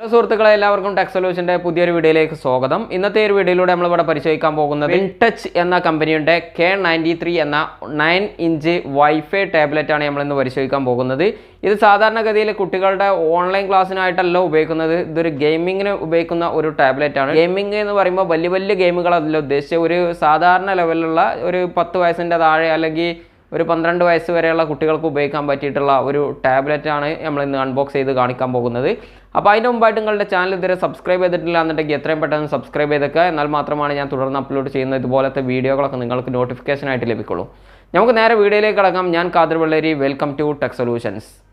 Hello സുഹൃത്തുക്കളെ എല്ലാവർക്കും tech സൊല്യൂഷന്റെ പുതിയൊരു വീഡിയോയിലേക്ക് സ്വാഗതം. ഇന്നത്തെ ഒരു വീഡിയോയിലൂടെ നമ്മളിവിടെ പരിശോധിക്കാൻ പോകുന്നത് ഇൻടച്ച് എന്ന കമ്പനിയുടെ കെ നയന്റി ത്രീ എന്ന നയൻ ഇഞ്ച് വൈഫൈ ടാബ്ലറ്റ് ആണ് നമ്മൾ ഇന്ന് പരിശോധിക്കാൻ പോകുന്നത്. ഇത് സാധാരണഗതിയിൽ കുട്ടികളുടെ ഓൺലൈൻ ക്ലാസ്സിനായിട്ടല്ല ഉപയോഗിക്കുന്നത്. ഇതൊരു ഗെയിമിങ്ങിന് ഉപയോഗിക്കുന്ന ഒരു ടാബ്ലറ്റ് ആണ്. ഗെയിമിംഗ് എന്ന് പറയുമ്പോൾ വലിയ വലിയ ഗെയിമുകളല്ല ഉദ്ദേശിച്ച ഒരു സാധാരണ ലെവലിലുള്ള ഒരു പത്ത് വയസ്സിന്റെ താഴെ അല്ലെങ്കിൽ ഒരു പന്ത്രണ്ട് വയസ്സ് വരെയുള്ള കുട്ടികൾക്ക് ഉപയോഗിക്കാൻ പറ്റിയിട്ടുള്ള ഒരു ടാബ്ലറ്റാണ് നമ്മൾ ഇന്ന് അൺബോക്സ് ചെയ്ത് കാണിക്കാൻ പോകുന്നത്. അപ്പോൾ അതിന്റെ മുമ്പായിട്ട് നിങ്ങളുടെ ചാനൽ ഇതുവരെ സബ്സ്ക്രൈബ് ചെയ്തിട്ടില്ല എന്നുണ്ടെങ്കിൽ എത്രയും പെട്ടെന്ന് സബ്സ്ക്രൈബ് ചെയ്തേക്കുക. എന്നാൽ മാത്രമാണ് ഞാൻ തുടർന്ന് അപ്ലോഡ് ചെയ്യുന്ന ഇതുപോലത്തെ വീഡിയോകളൊക്കെ നിങ്ങൾക്ക് നോട്ടിഫിക്കേഷനായിട്ട് ലഭിക്കുള്ളൂ. നമുക്ക് നേരെ വീഡിയോയിലേക്ക് കടക്കാം. ഞാൻ Kathir Velleri welcome to tech solutions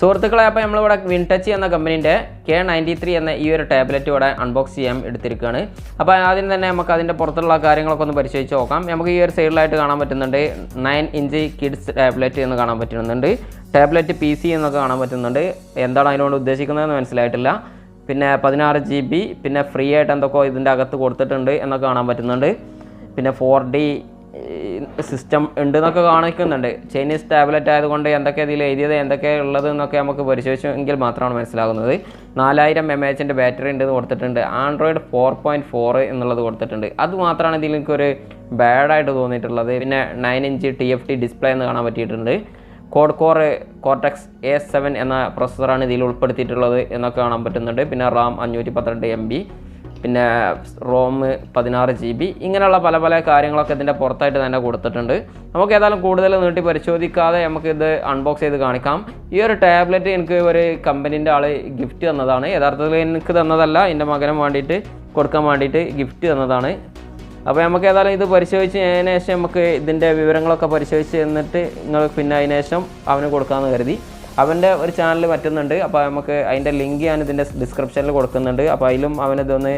സുഹൃത്തുക്കളെ അപ്പോൾ നമ്മളിവിടെ വിൻടച്ച് എന്ന കമ്പനീന്റെ കെ നയന്റി ത്രീ എന്ന ഈ ഒരു ടാബ്ലറ്റ് ഇവിടെ അൺബോക്സ് ചെയ്യാൻ എടുത്തിരിക്കുകയാണ്. അപ്പോൾ ആദ്യം തന്നെ നമുക്ക് അതിന്റെ പുറത്തുള്ള കാര്യങ്ങളൊക്കെ ഒന്ന് പരിശോധിച്ച് നോക്കാം. നമുക്ക് ഈ ഒരു സൈഡിലായിട്ട് കാണാൻ പറ്റുന്നുണ്ട് നയൻ ഇഞ്ച് കിഡ്സ് ടാബ്ലറ്റ് എന്ന് കാണാൻ പറ്റുന്നുണ്ട്. ടാബ്ലറ്റ് പി സി എന്നൊക്കെ കാണാൻ പറ്റുന്നുണ്ട്. എന്താണ് അതിനോട് ഉദ്ദേശിക്കുന്നതെന്ന് മനസ്സിലായിട്ടില്ല. പിന്നെ പതിനാറ് ജി ബി പിന്നെ ഫ്രീ ആയിട്ട് എന്തൊക്കെ ഇതിന്റെ അകത്ത് കൊടുത്തിട്ടുണ്ട് എന്നൊക്കെ കാണാൻ പറ്റുന്നുണ്ട്. പിന്നെ ഫോർ ഡി സിസ്റ്റം ഉണ്ട് എന്നൊക്കെ കാണിക്കുന്നുണ്ട്. ചൈനീസ് ടാബ്ലറ്റ് ആയതുകൊണ്ട് എന്തൊക്കെ ഇതിൽ എഴുതിയത് എന്തൊക്കെ ഉള്ളത് എന്നൊക്കെ നമുക്ക് പരിശോധിച്ചെങ്കിൽ മാത്രമാണ് മനസ്സിലാകുന്നത്. നാലായിരം എം എച്ചിന്റെ ബാറ്ററി ഉണ്ട് എന്ന് കൊടുത്തിട്ടുണ്ട്. ആൻഡ്രോയിഡ് ഫോർ പോയിന്റ് ഫോർ എന്നുള്ളത് കൊടുത്തിട്ടുണ്ട്. അത് മാത്രമാണ് ഇതിൽ എനിക്കൊരു ബാഡായിട്ട് തോന്നിയിട്ടുള്ളത്. പിന്നെ nine inch T F T display എന്ന് കാണാൻ പറ്റിയിട്ടുണ്ട്. Quad core cortex A seven എന്ന പ്രൊസസ്സറാണ് ഇതിൽ ഉൾപ്പെടുത്തിയിട്ടുള്ളത് എന്നൊക്കെ കാണാൻ പറ്റുന്നുണ്ട്. പിന്നെ റാം അഞ്ഞൂറ്റി പന്ത്രണ്ട് എം ബി പിന്നെ റോം പതിനാറ് ജി ബി ഇങ്ങനെയുള്ള പല പല കാര്യങ്ങളൊക്കെ ഇതിന്റെ പുറത്തായിട്ട് തന്നെ കൊടുത്തിട്ടുണ്ട്. നമുക്ക് ഏതായാലും കൂടുതൽ നീട്ടി പരിശോധിക്കാതെ നമുക്കിത് അൺബോക്സ് ചെയ്ത് കാണിക്കാം. ഈ ഒരു ടാബ്ലറ്റ് എനിക്ക് ഒരു കമ്പനീന്റെ ആൾ ഗിഫ്റ്റ് തന്നതാണ്. യഥാർത്ഥത്തിൽ എനിക്ക് തന്നതല്ല എന്റെ മകനും വേണ്ടിയിട്ട് കൊടുക്കാൻ വേണ്ടിയിട്ട് ഗിഫ്റ്റ് തന്നതാണ്. അപ്പോൾ നമുക്ക് ഏതായാലും ഇത് പരിശോധിച്ച് അതിനുശേഷം നമുക്ക് ഇതിന്റെ വിവരങ്ങളൊക്കെ പരിശോധിച്ച് എന്നിട്ട് നിങ്ങൾ പിന്നെ അതിന് ശേഷം അവന് കൊടുക്കാമെന്ന് കരുതി. അവന്റെ ഒരു ചാനൽ പറ്റുന്നുണ്ട്. അപ്പോൾ നമുക്ക് അതിന്റെ ലിങ്ക് ഞാൻ ഇതിന്റെ ഡിസ്ക്രിപ്ഷനിൽ കൊടുക്കുന്നുണ്ട്. അപ്പോൾ അതിലും അവനിതൊന്ന്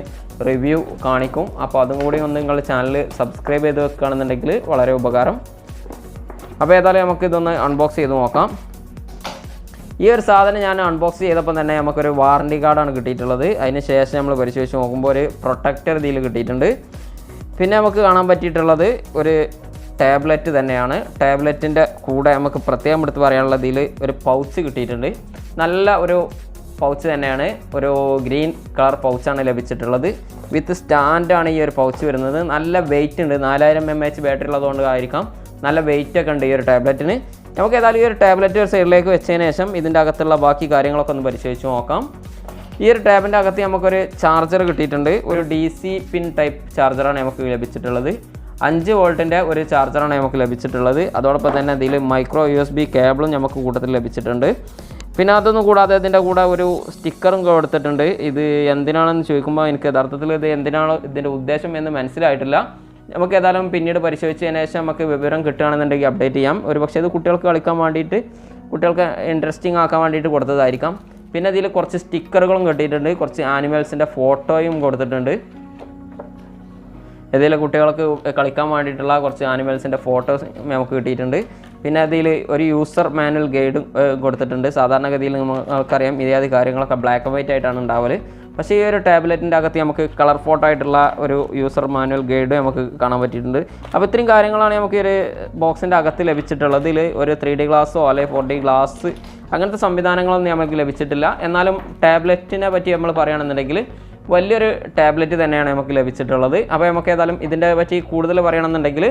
റിവ്യൂ കാണിക്കും. അപ്പോൾ അതും കൂടി ഒന്ന് നിങ്ങൾ ചാനൽ സബ്സ്ക്രൈബ് ചെയ്ത് വെക്കുകയാണെന്നുണ്ടെങ്കിൽ വളരെ ഉപകാരം. അപ്പോൾ ഏതായാലും നമുക്ക് ഇതൊന്ന് അൺബോക്സ് ചെയ്ത് നോക്കാം. ഈ ഒരു സാധനം ഞാൻ അൺബോക്സ് ചെയ്തപ്പോൾ തന്നെ നമുക്കൊരു വാറണ്ടി കാർഡാണ് കിട്ടിയിട്ടുള്ളത്. അതിന് ശേഷം നമ്മൾ പരിശോധിച്ച് നോക്കുമ്പോൾ ഒരു പ്രൊട്ടക്ടർ ഇതിൽ കിട്ടിയിട്ടുണ്ട്. പിന്നെ നമുക്ക് കാണാൻ പറ്റിയിട്ടുള്ളത് ഒരു ടാബ്ലറ്റ് തന്നെയാണ്. ടാബ്ലറ്റിന്റെ കൂടെ നമുക്ക് പ്രത്യേകം എടുത്ത് പറയാനുള്ളത് ഇതിൽ ഒരു പൗച്ച് കിട്ടിയിട്ടുണ്ട്. നല്ല ഒരു പൗച്ച് തന്നെയാണ്. ഒരു ഗ്രീൻ കളർ പൗച്ചാണ് ലഭിച്ചിട്ടുള്ളത്. വിത്ത് സ്റ്റാൻഡാണ് ഈ ഒരു പൗച്ച് വരുന്നത്. നല്ല വെയിറ്റ് ഉണ്ട്. നാലായിരം എം എച്ച് ബാറ്ററി ഉള്ളതുകൊണ്ട് ആയിരിക്കാം. നല്ല വെയിറ്റ് ഒക്കെ ഉണ്ട് ഈ ഒരു ടാബ്ലറ്റിന്. നമുക്ക് ഏതായാലും ഈ ഒരു ടാബ്ലറ്റ് ഒരു സൈഡിലേക്ക് വെച്ചതിന് ശേഷം ഇതിന്റെ അകത്തുള്ള ബാക്കി കാര്യങ്ങളൊക്കെ ഒന്ന് പരിശോധിച്ച് നോക്കാം. ഈ ഒരു ടാബിന്റെ അകത്ത് നമുക്കൊരു ചാർജർ കിട്ടിയിട്ടുണ്ട്. ഒരു ഡി സി പിൻ ടൈപ്പ് ചാർജറാണ് നമുക്ക് ലഭിച്ചിട്ടുള്ളത്. അഞ്ച് വോൾട്ടിന്റെ ഒരു ചാർജറാണ് നമുക്ക് ലഭിച്ചിട്ടുള്ളത്. അതോടൊപ്പം തന്നെ അതിൽ മൈക്രോ യു എസ് ബി കേബിളും നമുക്ക് കൂട്ടത്തിൽ ലഭിച്ചിട്ടുണ്ട്. പിന്നെ അതൊന്നും കൂടാതെ ഇതിന്റെ കൂടെ ഒരു സ്റ്റിക്കറും കൊടുത്തിട്ടുണ്ട് ഇത് എന്തിനാണെന്ന് ചോദിക്കുമ്പോൾ എനിക്ക് യഥാർത്ഥത്തിൽ ഇത് എന്തിനാണോ ഇതിന്റെ ഉദ്ദേശം എന്ന് മനസ്സിലായിട്ടില്ല. നമുക്ക് ഏതായാലും പിന്നീട് പരിശോധിച്ചതിന് ശേഷം നമുക്ക് വിവരം കിട്ടുകയാണെന്നുണ്ടെങ്കിൽ അപ്ഡേറ്റ് ചെയ്യാം. ഒരു പക്ഷേ ഇത് കുട്ടികൾക്ക് കളിക്കാൻ വേണ്ടിയിട്ട് കുട്ടികൾക്ക് ഇൻട്രസ്റ്റിംഗ് ആക്കാൻ വേണ്ടിയിട്ട് കൊടുത്തതായിരിക്കാം. പിന്നെ ഇതിൽ കുറച്ച് സ്റ്റിക്കറുകളും കിട്ടിയിട്ടുണ്ട്. കുറച്ച് ആനിമൽസിന്റെ ഫോട്ടോയും കൊടുത്തിട്ടുണ്ട്. ഇതിൽ കുട്ടികൾക്ക് കളിക്കാൻ വേണ്ടിയിട്ടുള്ള കുറച്ച് ആനിമൽസിന്റെ ഫോട്ടോസ് നമുക്ക് കിട്ടിയിട്ടുണ്ട്. പിന്നെ അതിൽ ഒരു യൂസർ മാനുവൽ ഗൈഡും കൊടുത്തിട്ടുണ്ട്. സാധാരണഗതിയിൽ നമുക്കറിയാം ഇതേത് കാര്യങ്ങളൊക്കെ ബ്ലാക്ക് ആൻഡ് വൈറ്റ് ആയിട്ടാണ് ഉണ്ടാവൽ പക്ഷേ ഈ ഒരു ടാബ്ലറ്റിന്റെ അകത്ത് നമുക്ക് കളർ ഫോട്ടോ ആയിട്ടുള്ള ഒരു യൂസർ മാനുവൽ ഗൈഡ് നമുക്ക് കാണാൻ പറ്റിയിട്ടുണ്ട്. അപ്പോൾ ഇത്രയും കാര്യങ്ങളാണ് നമുക്ക് ഒരു ബോക്സിന്റെ അകത്ത് ലഭിച്ചിട്ടുള്ളത്. ഇതിൽ ഒരു ത്രീ ഡി ഗ്ലാസ്സോ അല്ലെങ്കിൽ ഫോർ ഡി ഗ്ലാസ് അങ്ങനത്തെ സംവിധാനങ്ങളൊന്നും നമുക്ക് ലഭിച്ചിട്ടില്ല. എന്നാലും ടാബ്ലറ്റിനെ പറ്റി നമ്മൾ പറയുകയാണെന്നുണ്ടെങ്കിൽ വലിയൊരു ടാബ്ലറ്റ് തന്നെയാണ് നമുക്ക് ലഭിച്ചിട്ടുള്ളത്. അപ്പോൾ നമുക്ക് ഏതായാലും ഇതിന്റെ പറ്റി കൂടുതൽ പറയണമെന്നുണ്ടെങ്കിൽ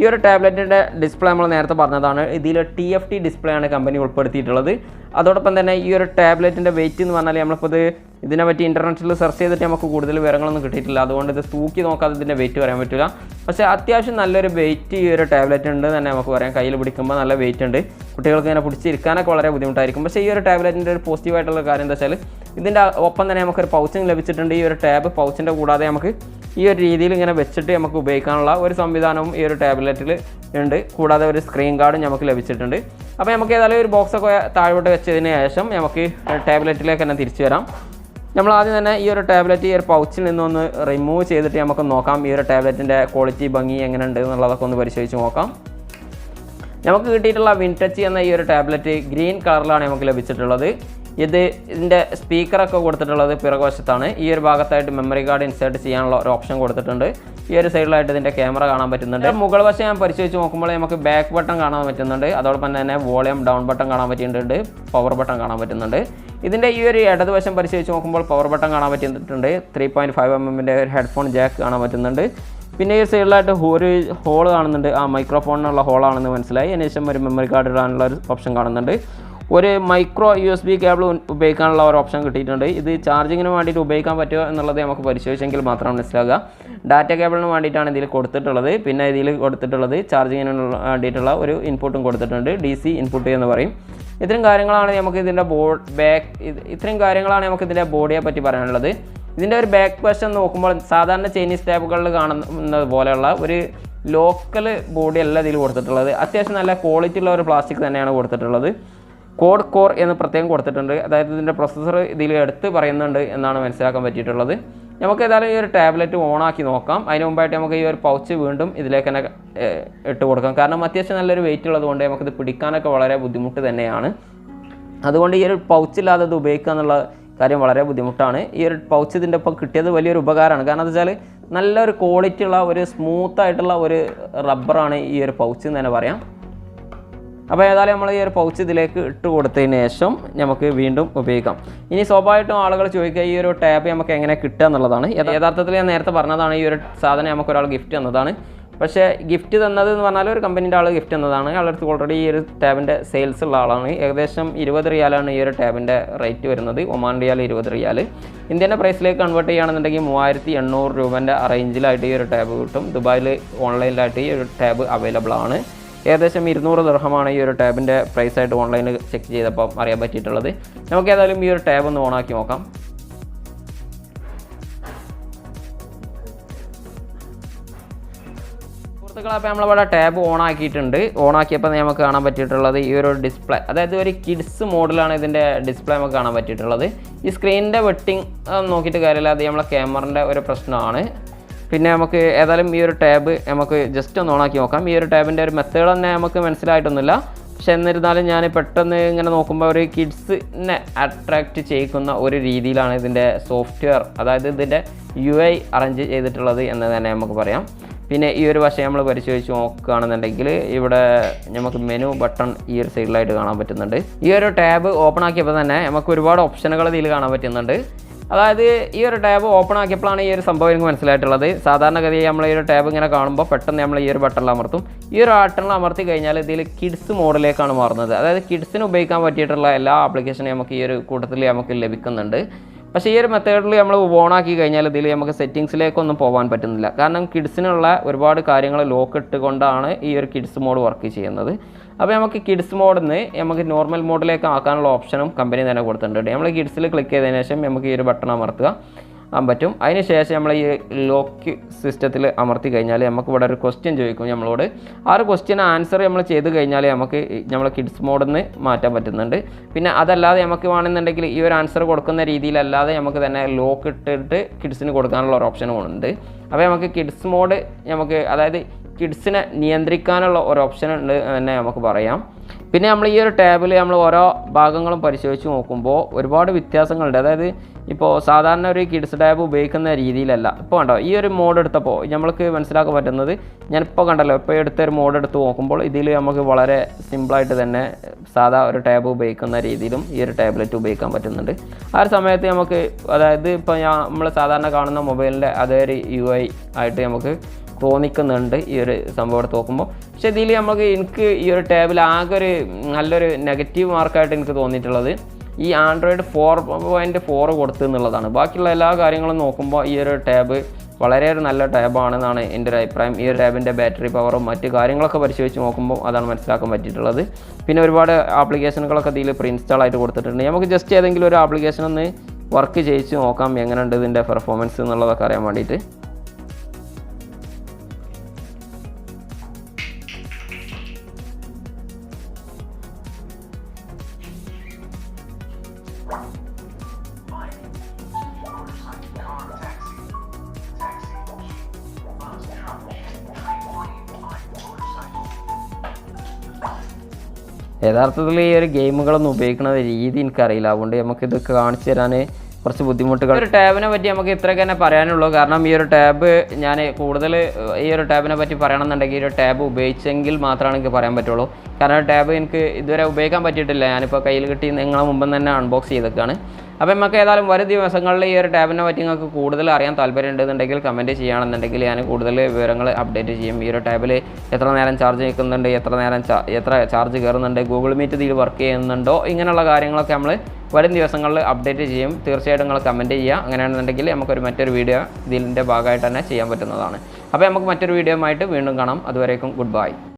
ഈ ഒരു ടാബ്ലറ്റിന്റെ ഡിസ്പ്ലേ നമ്മൾ നേരത്തെ പറഞ്ഞതാണ്. ഇതിൽ ടി എഫ് ടി ഡിസ്പ്ലേ ആണ് കമ്പനി ഉൾപ്പെടുത്തിയിട്ടുള്ളത്. അതോടൊപ്പം തന്നെ ഈ ഒരു ടാബ്ലറ്റിന്റെ വെയിറ്റ് എന്ന് പറഞ്ഞാൽ നമ്മളിപ്പോൾ ഇത് ഇതിനെ പറ്റി ഇന്റർനെറ്റിൽ സെർച്ച് ചെയ്തിട്ട് നമുക്ക് കൂടുതൽ വിവരങ്ങളൊന്നും കിട്ടിയിട്ടില്ല. അതുകൊണ്ട് ഇത് തൂക്കി നോക്കാതെ ഇതിന്റെ വെയിറ്റ് പറയാൻ പറ്റില്ല പക്ഷേ അത്യാവശ്യം നല്ലൊരു വെയിറ്റ് ഈ ഒരു ടാബ്ലറ്റ് ഉണ്ട് തന്നെ നമുക്ക് പറയാം. കയ്യിൽ പിടിക്കുമ്പോൾ നല്ല വെയിറ്റ് ഉണ്ട്. കുട്ടികൾക്ക് ഇങ്ങനെ പിടിച്ചിരിക്കാനൊക്കെ വളരെ ബുദ്ധിമുട്ടായിരിക്കും. പക്ഷേ ഈ ഒരു ടാബ്ലറ്റിന്റെ ഒരു പോസിറ്റീവായിട്ടുള്ള കാര്യം എന്താ വെച്ചാൽ ഇതിന്റെ ഒപ്പം തന്നെ നമുക്കൊരു പൗച്ചും ലഭിച്ചിട്ടുണ്ട്. ഈ ഒരു ടാബ് പൗച്ചിന്റെ കൂടാതെ നമുക്ക് ഈ ഒരു രീതിയിൽ ഇങ്ങനെ വെച്ചിട്ട് നമുക്ക് ഉപയോഗിക്കാനുള്ള ഒരു സംവിധാനവും ഈ ഒരു ടാബ്ലറ്റിൽ ഉണ്ട്. കൂടാതെ ഒരു സ്ക്രീൻ ഗാർഡും നമുക്ക് ലഭിച്ചിട്ടുണ്ട്. അപ്പോൾ നമുക്ക് ഏതായാലും ഒരു ബോക്സൊക്കെ താഴോട്ട് വെച്ചതിന് ശേഷം നമുക്ക് ടാബ്ലറ്റിലേക്ക് തന്നെ തിരിച്ചു വരാം. നമ്മൾ ആദ്യം തന്നെ ഈ ഒരു ടാബ്ലറ്റ് ഈ ഒരു പൗച്ചിൽ നിന്നൊന്ന് റിമൂവ് ചെയ്തിട്ട് നമുക്ക് നോക്കാം ഈ ഒരു ടാബ്ലറ്റിന്റെ ക്വാളിറ്റി ഭംഗി എങ്ങനെ ഉണ്ട് എന്നുള്ളതൊക്കെ ഒന്ന് പരിശോധിച്ച് നോക്കാം. നമുക്ക് കിട്ടിയിട്ടുള്ള വിൻടച്ച് എന്ന ഈ ഒരു ടാബ്ലറ്റ് ഗ്രീൻ കളറിലാണ് നമുക്ക് ലഭിച്ചിട്ടുള്ളത്. ഇത് ഇതിന്റെ സ്പീക്കറൊക്കെ കൊടുത്തിട്ടുള്ളത് പിറകുവശത്താണ്. ഈ ഒരു ഭാഗത്തായിട്ട് മെമ്മറി കാർഡ് ഇൻസേർട്ട് ചെയ്യാനുള്ള ഒരു ഓപ്ഷൻ കൊടുത്തിട്ടുണ്ട്. ഈ ഒരു സൈഡിലായിട്ട് ഇതിന്റെ ക്യാമറ കാണാൻ പറ്റുന്നുണ്ട്. മുകൾ വശം ഞാൻ പരിശോധിച്ച് നോക്കുമ്പോൾ നമുക്ക് ബാക്ക് ബട്ടൺ കാണാൻ പറ്റുന്നുണ്ട്. അതോടൊപ്പം തന്നെ വോളിയം ഡൗൺ ബട്ടൺ കാണാൻ പറ്റിയിട്ടുണ്ട്. പവർ ബട്ടൺ കാണാൻ പറ്റുന്നുണ്ട്. ഇതിന്റെ ഈ ഒരു ഇടതുവശം പരിശോധിച്ച് നോക്കുമ്പോൾ പവർ ബട്ടൺ കാണാൻ പറ്റുന്നുണ്ട് ത്രീ പോയിന്റ് ഫൈവ് എം എമ്മിന്റെ ഒരു ഹെഡ്ഫോൺ ജാക്ക് കാണാൻ പറ്റുന്നുണ്ട്. പിന്നെ ഈ സൈഡിലായിട്ട് ഒരു ഹോൾ കാണുന്നുണ്ട്. ആ മൈക്രോഫോണിനുള്ള ഹോളാണെന്ന് മനസ്സിലായി. അതിനുശേഷം ഒരു മെമ്മറി കാർഡ് ഇടാനുള്ള ഒരു ഓപ്ഷൻ കാണുന്നുണ്ട്. ഒരു micro U S B cable ഉപയോഗിക്കാനുള്ള ഒരു ഓപ്ഷൻ കിട്ടിയിട്ടുണ്ട്. ഇത് ചാർജിങ്ങിന് വേണ്ടിയിട്ട് ഉപയോഗിക്കാൻ പറ്റുമോ എന്നുള്ളത് നമുക്ക് പരിശോധിച്ചെങ്കിൽ മാത്രം മനസ്സിലാകുക ഡാറ്റ കേബിളിന് വേണ്ടിയിട്ടാണ് ഇതിൽ കൊടുത്തിട്ടുള്ളത്. പിന്നെ ഇതിൽ കൊടുത്തിട്ടുള്ളത് ചാർജിങ്ങിന് വേണ്ടിയിട്ടുള്ള ഒരു ഇൻപുട്ടും കൊടുത്തിട്ടുണ്ട്. ഡി സി ഇൻപുട്ട് എന്ന് പറയും. ഇത്രയും കാര്യങ്ങളാണ് നമുക്ക് ഇതിന്റെ ബോർഡ് ബാക്ക് ഇത്രയും കാര്യങ്ങളാണ് നമുക്ക് ഇതിന്റെ ബോഡിയെ പറ്റി പറയാനുള്ളത്. ഇതിന്റെ ഒരു ബാക്ക് വശം നോക്കുമ്പോൾ സാധാരണ ചൈനീസ് ടാബുകളിൽ കാണുന്നത് പോലെയുള്ള ഒരു ലോക്കൽ ബോഡി അല്ല ഇതിൽ കൊടുത്തിട്ടുള്ളത്. അത്യാവശ്യം നല്ല ക്വാളിറ്റി ഉള്ള ഒരു പ്ലാസ്റ്റിക് തന്നെയാണ് കൊടുത്തിട്ടുള്ളത്. കോഡ് കോർ എന്ന് പ്രത്യേകം കൊടുത്തിട്ടുണ്ട്. അതായത് ഇതിന്റെ പ്രൊസസ്സർ ഇതിൽ എടുത്ത് പറയുന്നുണ്ട് എന്നാണ് മനസ്സിലാക്കാൻ പറ്റിയിട്ടുള്ളത്. നമുക്ക് ഏതായാലും ഈ ഒരു ടാബ്ലറ്റ് ഓണാക്കി നോക്കാം. അതിന് മുമ്പായിട്ട് നമുക്ക് ഈ ഒരു പൗച്ച് വീണ്ടും ഇതിലേക്ക് തന്നെ ഇട്ട് കൊടുക്കാം. കാരണം അത്യാവശ്യം നല്ലൊരു വെയിറ്റ് ഉള്ളതുകൊണ്ട് നമുക്കിത് പിടിക്കാനൊക്കെ വളരെ ബുദ്ധിമുട്ട് തന്നെയാണ്. അതുകൊണ്ട് ഈ ഒരു പൗച്ചില്ലാതെ ഇത് ഉപയോഗിക്കുക എന്നുള്ള കാര്യം വളരെ ബുദ്ധിമുട്ടാണ്. ഈ ഒരു പൗച്ച് ഇതിന്റെ ഒപ്പം കിട്ടിയത് വലിയൊരു ഉപകാരമാണ്. കാരണം എന്താ വെച്ചാൽ നല്ലൊരു ക്വാളിറ്റി ഉള്ള ഒരു സ്മൂത്തായിട്ടുള്ള ഒരു റബ്ബറാണ് ഈ ഒരു പൗച്ച് എന്ന് തന്നെ പറയാം. അപ്പോൾ ഏതായാലും നമ്മൾ ഈ ഒരു പൗച്ച് ഇതിലേക്ക് ഇട്ട് കൊടുത്തതിന് ശേഷം നമുക്ക് വീണ്ടും ഉപയോഗിക്കാം. ഇനി സ്വാഭാവികമായിട്ടും ആളുകൾ ചോദിക്കുക ഈ ഒരു ടാബ് നമുക്ക് എങ്ങനെ കിട്ടുക എന്നുള്ളതാണ്. യഥാർത്ഥത്തിൽ ഞാൻ നേരത്തെ പറഞ്ഞതാണ് ഈ ഒരു സാധനം നമുക്ക് ഒരാൾ ഗിഫ്റ്റ് തന്നതാണ്. പക്ഷേ ഗിഫ്റ്റ് തന്നത് എന്ന് പറഞ്ഞാൽ ഒരു കമ്പനീന്റെ ആൾ ഗിഫ്റ്റ് തന്നതാണ്. ആളടുത്ത് ഓൾറെഡി ഈ ഒരു ടാബിന്റെ സെയിൽസ് ഉള്ള ആളാണ്. ഏകദേശം ഇരുപത് റിയാലാണ് ഈ ഒരു ടാബിന്റെ റേറ്റ് വരുന്നത്. ഒമാൻ റിയാൽ ഇരുപത് റിയാൽ ഇന്ത്യന്റെ പ്രൈസിലേക്ക് കൺവേർട്ട് ചെയ്യുകയാണെന്നുണ്ടെങ്കിൽ മൂവായിരത്തി എണ്ണൂറ് രൂപേന്റെ റേഞ്ചിലായിട്ട് ഈ ഒരു ടാബ് കിട്ടും. ദുബായിൽ ഓൺലൈനിലായിട്ട് ഈ ഒരു ടാബ് അവൈലബിൾ ആണ്. ഏകദേശം ഇരുന്നൂറ് ദർഹമാണ് ഈ ഒരു ടാബിന്റെ പ്രൈസായിട്ട് ഓൺലൈനിൽ ചെക്ക് ചെയ്തപ്പോൾ അറിയാൻ പറ്റിയിട്ടുള്ളത്. നമുക്ക് ഏതായാലും ഈ ഒരു ടാബ് ഒന്ന് ഓണാക്കി നോക്കാം. സുഹൃത്തുക്കളെ അപ്പോൾ നമ്മളിവിടെ ടാബ് ഓൺ ആക്കിയിട്ടുണ്ട്. ഓൺ ആക്കിയപ്പോൾ നമുക്ക് കാണാൻ പറ്റിയിട്ടുള്ളത് ഈ ഒരു ഡിസ്പ്ലേ അതായത് ഒരു കിഡ്സ് മോഡലാണ് ഇതിന്റെ ഡിസ്പ്ലേ നമുക്ക് കാണാൻ പറ്റിയിട്ടുള്ളത്. ഈ സ്ക്രീനിന്റെ വെട്ടിങ് നോക്കിയിട്ട് കാര്യമില്ല അത് നമ്മളെ ക്യാമറന്റെ ഒരു പ്രശ്നമാണ്. പിന്നെ നമുക്ക് ഏതായാലും ഈ ഒരു ടാബ് നമുക്ക് ജസ്റ്റ് ഒന്ന് ഓണാക്കി നോക്കാം. ഈ ഒരു ടാബിന്റെ ഒരു മെത്തേഡ് തന്നെ നമുക്ക് മനസ്സിലായിട്ടൊന്നുമില്ല. പക്ഷെ എന്നിരുന്നാലും ഞാൻ പെട്ടെന്ന് ഇങ്ങനെ നോക്കുമ്പോൾ ഒരു കിഡ്സിനെ അട്രാക്റ്റ് ചെയ്യിക്കുന്ന ഒരു രീതിയിലാണ് ഇതിന്റെ സോഫ്റ്റ്വെയർ അതായത് ഇതിന്റെ യു ഐ അറേഞ്ച് ചെയ്തിട്ടുള്ളത് എന്ന് തന്നെ നമുക്ക് പറയാം. പിന്നെ ഈ ഒരു വശം നമ്മൾ പരിശോധിച്ച് നോക്കുകയാണെന്നുണ്ടെങ്കിൽ ഇവിടെ നമുക്ക് മെനു ബട്ടൺ ഈ ഒരു സൈഡിലായിട്ട് കാണാൻ പറ്റുന്നുണ്ട്. ഈ ഒരു ടാബ് ഓപ്പൺ ആക്കിയപ്പോൾ തന്നെ നമുക്ക് ഒരുപാട് ഓപ്ഷനുകൾ ഇതിൽ കാണാൻ പറ്റുന്നുണ്ട്. അതായത് ഈ ഒരു ടാബ് ഓപ്പൺ ആക്കിയപ്പോഴാണ് ഈ ഒരു സംഭവം എനിക്ക് മനസ്സിലായിട്ടുള്ളത്. സാധാരണഗതിയിൽ നമ്മൾ ഈ ഒരു ടാബ് ഇങ്ങനെ കാണുമ്പോൾ പെട്ടെന്ന് നമ്മൾ ഈ ഒരു ബട്ടൺ അമർത്തും. ഈ ഒരു ബട്ടണിൽ അമർത്തി കഴിഞ്ഞാൽ ഇതിൽ കിഡ്സ് മോഡിലേക്കാണ് മാറുന്നത്. അതായത് കിഡ്സിന് ഉപയോഗിക്കാൻ പറ്റിയിട്ടുള്ള എല്ലാ ആപ്ലിക്കേഷനും നമുക്ക് ഈ ഒരു കൂട്ടത്തിൽ നമുക്ക് ലഭിക്കുന്നുണ്ട്. പക്ഷേ ഈ ഒരു മെത്തേഡിൽ നമ്മൾ ഓൺ ആക്കി കഴിഞ്ഞാൽ ഇതിൽ നമുക്ക് സെറ്റിങ്സിലേക്കൊന്നും പോകാൻ പറ്റുന്നില്ല. കാരണം കിഡ്സിനുള്ള ഒരുപാട് കാര്യങ്ങൾ ലോക്ക് ഇട്ടുകൊണ്ടാണ് ഈ ഒരു കിഡ്സ് മോഡ് വർക്ക് ചെയ്യുന്നത്. അപ്പോൾ നമുക്ക് കിഡ്സ് മോഡിൽ നിന്ന് നമുക്ക് നോർമൽ മോഡിലേക്ക് ആക്കാനുള്ള ഓപ്ഷനും കമ്പനി തന്നെ കൊടുത്തിട്ടുണ്ട്. നമ്മൾ കിഡ്സിൽ ക്ലിക്ക് ചെയ്തതിന് ശേഷം നമുക്ക് ഈ ഒരു ബട്ടൺ അമർത്തുക. പറ്റും. അതിന് ശേഷം നമ്മൾ ഈ ലോക്ക് സിസ്റ്റത്തിൽ അമർത്തി കഴിഞ്ഞാൽ നമുക്ക് ഇവിടെ ഒരു ക്വസ്റ്റ്യൻ ചോദിക്കും നമ്മളോട്. ആ ഒരു ക്വസ്റ്റ്യൻ ആൻസർ നമ്മൾ ചെയ്ത് കഴിഞ്ഞാൽ നമുക്ക് നമ്മളെ കിഡ്സ് മോഡിൽ നിന്ന് മാറ്റാൻ പറ്റുന്നുണ്ട്. പിന്നെ അതല്ലാതെ നമുക്ക് വേണമെന്നുണ്ടെങ്കിൽ ഈ ഒരു ആൻസർ കൊടുക്കുന്ന രീതിയിലല്ലാതെ നമുക്ക് തന്നെ ലോക്ക് ഇട്ടിട്ട് കിഡ്സിന് കൊടുക്കാനുള്ള ഒരു ഓപ്ഷനും ഉണ്ട്. അപ്പോൾ നമുക്ക് കിഡ്സ് മോഡ് നമുക്ക് അതായത് കിഡ്സിനെ നിയന്ത്രിക്കാനുള്ള ഒരു ഓപ്ഷൻ ഉണ്ട് തന്നെ നമുക്ക് പറയാം. പിന്നെ നമ്മൾ ഈ ഒരു ടാബിൽ നമ്മൾ ഓരോ ഭാഗങ്ങളും പരിശോധിച്ച് നോക്കുമ്പോൾ ഒരുപാട് വ്യത്യാസങ്ങളുണ്ട്. അതായത് ഇപ്പോൾ സാധാരണ ഒരു കിഡ്സ് ടാബ് ഉപയോഗിക്കുന്ന രീതിയിലല്ല. ഇപ്പോൾ കണ്ടോ ഈ ഒരു മോഡ് എടുത്തപ്പോൾ നമ്മൾക്ക് മനസ്സിലാക്കാൻ പറ്റുന്നത് ഞാനിപ്പോൾ കണ്ടല്ലോ ഇപ്പോൾ എടുത്ത ഒരു മോഡ് എടുത്ത് നോക്കുമ്പോൾ ഇതിൽ നമുക്ക് വളരെ സിമ്പിളായിട്ട് തന്നെ സാധാ ഒരു ടാബ് ഉപയോഗിക്കുന്ന രീതിയിലും ഈ ഒരു ടാബ്ലറ്റ് ഉപയോഗിക്കാൻ പറ്റുന്നുണ്ട്. ആ ഒരു സമയത്ത് നമുക്ക് അതായത് ഇപ്പോൾ നമ്മൾ സാധാരണ കാണുന്ന മൊബൈലിന്റെ അതേ ഒരു യു ഐ ആയിട്ട് നമുക്ക് തോന്നിക്കുന്നുണ്ട് ഈ ഒരു സംഭവം എടുത്ത് നോക്കുമ്പോൾ. പക്ഷേ ഇതിൽ നമുക്ക് എനിക്ക് ഈ ഒരു ടാബിൽ ആകെ ഒരു നല്ലൊരു നെഗറ്റീവ് മാർക്കായിട്ട് എനിക്ക് തോന്നിയിട്ടുള്ളത് ഈ ആൻഡ്രോയിഡ് ഫോർ പോയിന്റ് ഫോർ കൊടുത്തു എന്നുള്ളതാണ്. ബാക്കിയുള്ള എല്ലാ കാര്യങ്ങളും നോക്കുമ്പോൾ ഈ ഒരു ടാബ് വളരെ ഒരു നല്ല ടാബാണെന്നാണ് എന്റെ ഒരു അഭിപ്രായം. ഈ ഒരു ടാബിന്റെ ബാറ്ററി പവറും മറ്റ് കാര്യങ്ങളൊക്കെ പരിശോധിച്ച് നോക്കുമ്പോൾ അതാണ് മനസ്സിലാക്കാൻ പറ്റിയിട്ടുള്ളത്. പിന്നെ ഒരുപാട് ആപ്ലിക്കേഷനുകളൊക്കെ ഇതിൽ പ്രീ ഇൻസ്റ്റാൾ ആയിട്ട് കൊടുത്തിട്ടുണ്ട്. നമുക്ക് ജസ്റ്റ് ഏതെങ്കിലും ഒരു ആപ്ലിക്കേഷൻ ഒന്ന് വർക്ക് ചെയ്യിച്ച് നോക്കാം. എങ്ങനെയുണ്ട് ഇതിന്റെ പെർഫോമൻസ് എന്നുള്ളതൊക്കെ അറിയാൻ വേണ്ടിയിട്ട്. യഥാർത്ഥത്തിൽ ഈ ഒരു ഗെയിമുകളൊന്നും ഉപയോഗിക്കുന്ന രീതി എനിക്കറിയില്ല. അതുകൊണ്ട് നമുക്കിത് കാണിച്ചു തരാൻ കുറച്ച് ബുദ്ധിമുട്ടുകൾ ഒരു ടാബിനെ പറ്റി നമുക്ക് ഇത്രയൊക്കെ തന്നെ പറയാനുള്ളൂ. കാരണം ഈ ഒരു ടാബ് ഞാൻ കൂടുതൽ ഈ ഒരു ടാബിനെ പറ്റി പറയണമെന്നുണ്ടെങ്കിൽ ഈ ഒരു ടാബ് ഉപയോഗിച്ചെങ്കിൽ മാത്രമാണ് എനിക്ക് പറയാൻ പറ്റുള്ളൂ. കാരണം ടാബ് എനിക്ക് ഇതുവരെ ഉപയോഗിക്കാൻ പറ്റിയിട്ടില്ല. ഞാനിപ്പോൾ കയ്യിൽ കിട്ടി നിങ്ങളെ മുമ്പ് തന്നെ അൺബോക്സ് ചെയ്തൊക്കെയാണ് അപ്പോൾ നമുക്ക് ഏതായാലും വരും ദിവസങ്ങളിൽ ഈ ഒരു ടാബിനെ പറ്റി നിങ്ങൾക്ക് കൂടുതൽ അറിയാൻ താല്പര്യം ഉണ്ടെന്നുണ്ടെങ്കിൽ കമന്റ് ചെയ്യുകയാണെന്നുണ്ടെങ്കിൽ ഞാൻ കൂടുതൽ വിവരങ്ങൾ അപ്ഡേറ്റ് ചെയ്യും. ഈ ഒരു ടാബിൽ എത്ര നേരം ചാർജ് നിൽക്കുന്നുണ്ട് എത്ര നേരം എത്ര ചാർജ് കയറുന്നുണ്ട് ഗൂഗിൾ മീറ്റ് ഇതിൽ വർക്ക് ചെയ്യുന്നുണ്ടോ ഇങ്ങനെയുള്ള കാര്യങ്ങളൊക്കെ നമ്മൾ വരും ദിവസങ്ങളിൽ അപ്ഡേറ്റ് ചെയ്യും. തീർച്ചയായിട്ടും നിങ്ങൾ കമന്റ് ചെയ്യുക. അങ്ങനെയാണെന്നുണ്ടെങ്കിൽ നമുക്കൊരു മറ്റൊരു വീഡിയോ ഇതിന്റെ ഭാഗമായിട്ട് തന്നെ ചെയ്യാൻ പറ്റുന്നതാണ്. അപ്പോൾ നമുക്ക് മറ്റൊരു വീഡിയോ ആയിട്ട് വീണ്ടും കാണാം. അതുവരേക്കും ഗുഡ് ബൈ